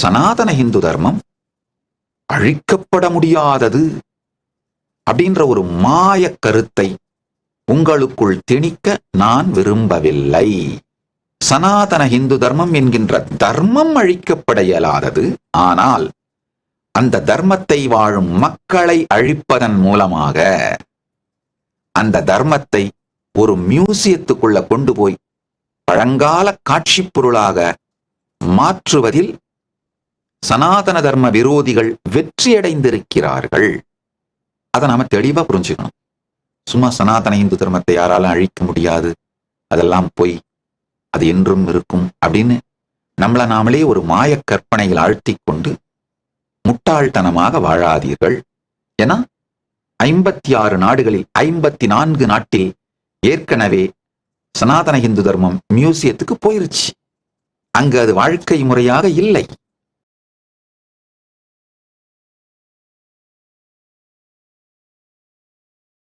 சனாதன இந்து தர்மம் அழிக்கப்பட முடியாதது அப்படின்ற ஒரு மாய கருத்தை உங்களுக்குள் திணிக்க நான் விரும்பவில்லை. சனாதன இந்து தர்மம் என்கின்ற தர்மம் அழிக்கப்பட இயலாதது. ஆனால் அந்த தர்மத்தை வாழும் மக்களை அழிப்பதன் மூலமாக அந்த தர்மத்தை ஒரு மியூசியத்துக்குள்ள கொண்டு போய் பழங்கால காட்சிப் பொருளாக மாற்றுவதில் சனாதன தர்ம விரோதிகள் வெற்றியடைந்திருக்கிறார்கள். அதை நாம தெளிவா புரிஞ்சுக்கணும். சும்மா சனாதன இந்து தர்மத்தை யாராலும் அழிக்க முடியாது. அதெல்லாம் பொய். அது என்றும் இருக்கும் அப்படின்னு நம்மளை நாமளே ஒரு மாயக் கற்பனையில் ஆழ்த்தி கொண்டு முட்டாள்தனமாக வாழாதீர்கள். ஏன்னா ஐம்பத்தி ஆறு நாடுகளில் ஐம்பத்தி நான்கு நாட்டில் ஏற்கனவே சனாதன இந்து தர்மம் மியூசியத்துக்கு போயிருச்சு. அங்கு அது வாழ்க்கை முறையாக இல்லை.